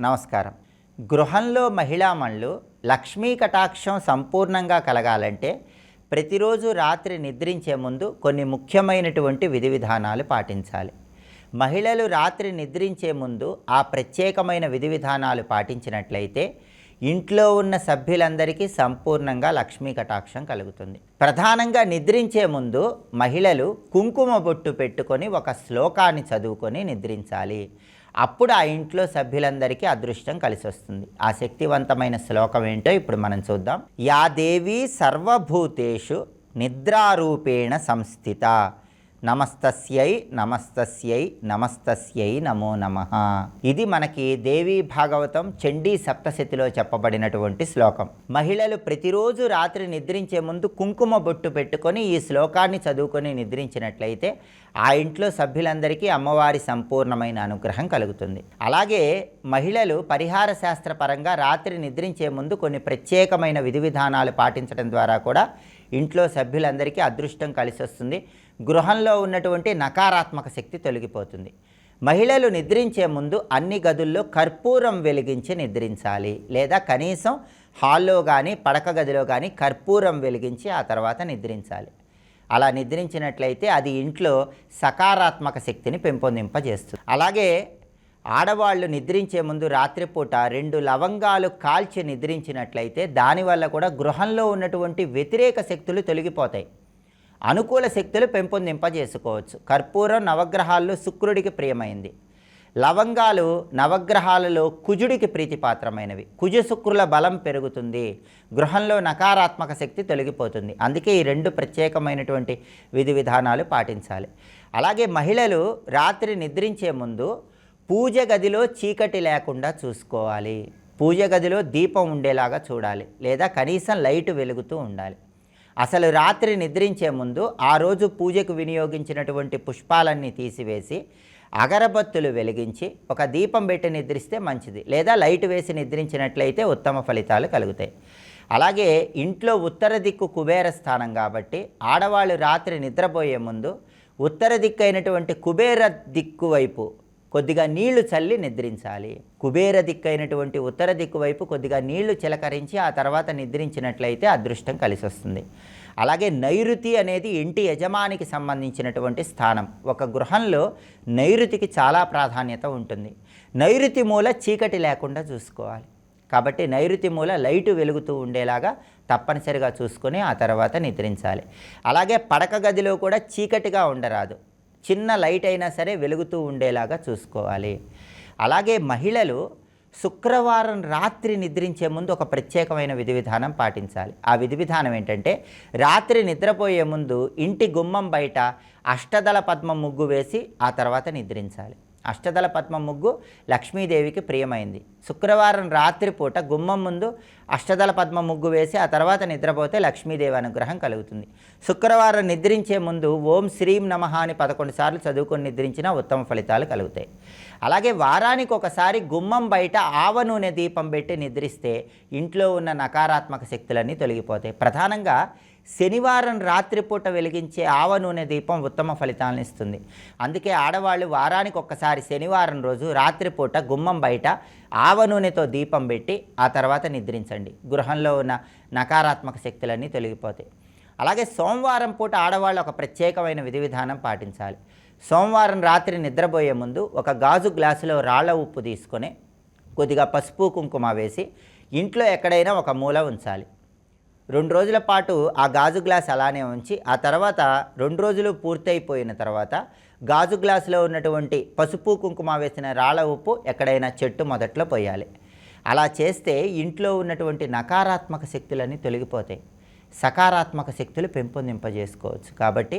నమస్కారం. గృహంలో మహిళామణులు లక్ష్మీ కటాక్షం సంపూర్ణంగా కలగాలంటే ప్రతిరోజు రాత్రి నిద్రించే ముందు కొన్ని ముఖ్యమైనటువంటి విధి విధానాలు పాటించాలి. మహిళలు రాత్రి నిద్రించే ముందు ఆ ప్రత్యేకమైన విధి విధానాలు పాటించినట్లయితే ఇంట్లో ఉన్న సభ్యులందరికీ సంపూర్ణంగా లక్ష్మీ కటాక్షం కలుగుతుంది. ప్రధానంగా నిద్రించే ముందు మహిళలు కుంకుమ బొట్టు పెట్టుకొని ఒక శ్లోకాన్ని చదువుకొని నిద్రించాలి. అప్పుడు ఆ ఇంట్లో సభ్యులందరికీ అదృష్టం కలిసి వస్తుంది ఆ శక్తివంతమైన శ్లోకం ఏంటో ఇప్పుడు మనం చూద్దాం. యా దేవి సర్వభూతేషు నిద్రారూపేణ సంస్థిత నమస్తస్యై నమస్తస్యై నమస్తస్యై నమో నమ. ఇది మనకి దేవీ భాగవతం చండీ సప్తశతిలో చెప్పబడినటువంటి శ్లోకం. మహిళలు ప్రతిరోజు రాత్రి నిద్రించే ముందు కుంకుమ బొట్టు పెట్టుకొని ఈ శ్లోకాన్ని చదువుకొని నిద్రించినట్లయితే ఆ ఇంట్లో సభ్యులందరికీ అమ్మవారి సంపూర్ణమైన అనుగ్రహం కలుగుతుంది. అలాగే మహిళలు పరిహార శాస్త్రపరంగా రాత్రి నిద్రించే ముందు కొన్ని ప్రత్యేకమైన విధి విధానాలు పాటించడం ద్వారా కూడా ఇంట్లో సభ్యులందరికీ అదృష్టం కలిసి వస్తుంది గృహంలో ఉన్నటువంటి నకారాత్మక శక్తి తొలగిపోతుంది. మహిళలు నిద్రించే ముందు అన్ని గదుల్లో కర్పూరం వెలిగించి నిద్రించాలి. లేదా కనీసం హాల్లో కానీ పడక గదిలో కానీ కర్పూరం వెలిగించి ఆ తర్వాత నిద్రించాలి. అలా నిద్రించినట్లయితే అది ఇంట్లో సకారాత్మక శక్తిని పెంపొందింపజేస్తుంది. అలాగే ఆడవాళ్ళు నిద్రించే ముందు రాత్రిపూట రెండు లవంగాలు కాల్చి నిద్రించినట్లయితే దానివల్ల కూడా గృహంలో ఉన్నటువంటి వ్యతిరేక శక్తులు తొలగిపోతాయి. అనుకూల శక్తులు పెంపొందింపజేసుకోవచ్చు. కర్పూరం నవగ్రహాల్లో శుక్రుడికి ప్రియమైంది. లవంగాలు నవగ్రహాలలో కుజుడికి ప్రీతిపాత్రమైనవి. కుజ శుక్రుల బలం పెరుగుతుంది. గృహంలో నకారాత్మక శక్తి తొలగిపోతుంది. అందుకే ఈ రెండు ప్రత్యేకమైనటువంటి విధి విధానాలు పాటించాలి. అలాగే మహిళలు రాత్రి నిద్రించే ముందు పూజ గదిలో చీకటి లేకుండా చూసుకోవాలి. పూజ గదిలో దీపం ఉండేలాగా చూడాలి. లేదా కనీసం లైట్ వెలుగుతూ ఉండాలి. అసలు రాత్రి నిద్రించే ముందు ఆ రోజు పూజకు వినియోగించినటువంటి పుష్పాలన్నీ తీసివేసి అగరబత్తులు వెలిగించి ఒక దీపం పెట్టి నిద్రిస్తే మంచిది. లేదా లైట్ వేసి నిద్రించినట్లయితే ఉత్తమ ఫలితాలు కలుగుతాయి. అలాగే ఇంట్లో ఉత్తర దిక్కు కుబేర స్థానం కాబట్టి ఆడవాళ్ళు రాత్రి నిద్రపోయే ముందు ఉత్తర దిక్కు అయినటువంటి కుబేర దిక్కు వైపు కొద్దిగా నీళ్ళు చల్లి నిద్రించాలి. కుబేర దిక్కు అయినటువంటి ఉత్తర దిక్కు వైపు కొద్దిగా నీళ్ళు చిలకరించి ఆ తర్వాత నిద్రించినట్లయితే అదృష్టం కలిసి వస్తుంది అలాగే నైరుతి అనేది ఇంటి యజమానికి సంబంధించినటువంటి స్థానం. ఒక గృహంలో నైరుతికి చాలా ప్రాధాన్యత ఉంటుంది. నైరుతి మూల చీకటి లేకుండా చూసుకోవాలి. కాబట్టి నైరుతి మూల లైటు వెలుగుతూ ఉండేలాగా తప్పనిసరిగా చూసుకొని ఆ తర్వాత నిద్రించాలి. అలాగే పడక గదిలో కూడా చీకటిగా ఉండరాదు. చిన్న లైట్ అయినా సరే వెలుగుతూ ఉండేలాగా చూసుకోవాలి. అలాగే మహిళలు శుక్రవారం రాత్రి నిద్రించే ముందు ఒక ప్రత్యేకమైన విధి విధానం పాటించాలి. ఆ విధి విధానం ఏంటంటే రాత్రి నిద్రపోయే ముందు ఇంటి గుమ్మం బయట అష్టదళ పద్మ ముగ్గు వేసి ఆ తర్వాత నిద్రించాలి. అష్టదళ పద్మ ముగ్గు లక్ష్మీదేవికి ప్రియమైంది. శుక్రవారం రాత్రిపూట గుమ్మం ముందు అష్టదళ పద్మ ముగ్గు వేసి ఆ తర్వాత నిద్రపోతే లక్ష్మీదేవి అనుగ్రహం కలుగుతుంది. శుక్రవారం నిద్రించే ముందు ఓం శ్రీం నమః అని పదకొండు సార్లు చదువుకొని నిద్రించినా ఉత్తమ ఫలితాలు కలుగుతాయి. అలాగే వారానికి ఒకసారి గుమ్మం బయట ఆవ నూనె దీపం పెట్టి నిద్రిస్తే ఇంట్లో ఉన్న నకారాత్మక శక్తులన్నీ తొలగిపోతాయి. ప్రధానంగా శనివారం రాత్రిపూట వెలిగించే ఆవ నూనె దీపం ఉత్తమ ఫలితాలను ఇస్తుంది. అందుకే ఆడవాళ్ళు వారానికి ఒక్కసారి శనివారం రోజు రాత్రిపూట గుమ్మం బయట ఆవ నూనెతో దీపం పెట్టి ఆ తర్వాత నిద్రించండి. గృహంలో ఉన్న నకారాత్మక శక్తులన్నీ తొలగిపోతాయి. అలాగే సోమవారం పూట ఆడవాళ్ళు ఒక ప్రత్యేకమైన విధి విధానం పాటించాలి. సోమవారం రాత్రి నిద్రపోయే ముందు ఒక గాజు గ్లాసులో రాళ్ళ ఉప్పు తీసుకొని కొద్దిగా పసుపు కుంకుమ వేసి ఇంట్లో ఎక్కడైనా ఒక మూల ఉంచాలి. రెండు రోజుల పాటు ఆ గాజు గ్లాస్ అలానే ఉంచి ఆ తర్వాత రెండు రోజులు పూర్తయిపోయిన తర్వాత గాజు గ్లాసులో ఉన్నటువంటి పసుపు కుంకుమ వేసిన రాళ్ళ ఉప్పు ఎక్కడైనా చెట్టు మొదట్లో పోయాలి. అలా చేస్తే ఇంట్లో ఉన్నటువంటి నకారాత్మక శక్తులన్నీ తొలగిపోతాయి. సకారాత్మక శక్తులు పెంపొందింపజేసుకోవచ్చు. కాబట్టి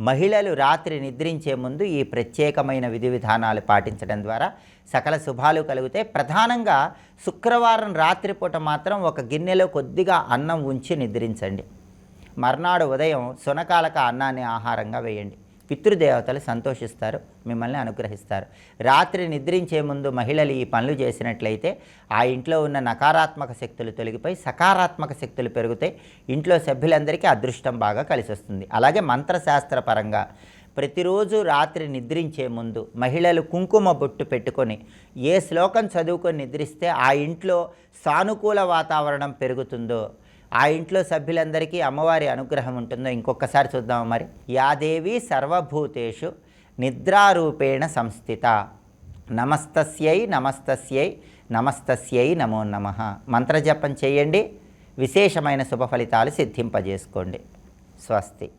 మహిళలు రాత్రి నిద్రించే ముందు ఈ ప్రత్యేకమైన విధి విధానాలు పాటించడం ద్వారా సకల శుభాలు కలిగితే ప్రధానంగా శుక్రవారం రాత్రిపూట మాత్రం ఒక గిన్నెలో కొద్దిగా అన్నం ఉంచి నిద్రించండి. మర్నాడు ఉదయం సునకాలక అన్నాన్ని ఆహారంగా వేయండి. పితృదేవతలు సంతోషిస్తారు మిమ్మల్ని అనుగ్రహిస్తారు. రాత్రి నిద్రించే ముందు మహిళలు ఈ పనులు చేసినట్లయితే ఆ ఇంట్లో ఉన్న నకారాత్మక శక్తులు తొలగిపోయి సకారాత్మక శక్తులు పెరుగుతాయి. ఇంట్లో సభ్యులందరికీ అదృష్టం బాగా కలిసి వస్తుంది అలాగే మంత్రశాస్త్ర పరంగా ప్రతిరోజు రాత్రి నిద్రించే ముందు మహిళలు కుంకుమ బొట్టు పెట్టుకొని ఏ శ్లోకం చదువుకొని నిద్రిస్తే ఆ ఇంట్లో సానుకూల వాతావరణం పెరుగుతుందో ఆ ఇంట్లో సభ్యులందరికీ అమ్మవారి అనుగ్రహం ఉంటుందో ఇంకొకసారి చూద్దాం మరి? యాదేవి సర్వభూతేషు నిద్రారూపేణ సంస్థిత. నమస్తస్యై నమస్తస్యై నమస్తస్యై నమో నమ. మంత్రజపం చేయండి. విశేషమైన శుభ ఫలితాలు సిద్ధింపజేసుకోండి. స్వస్తి.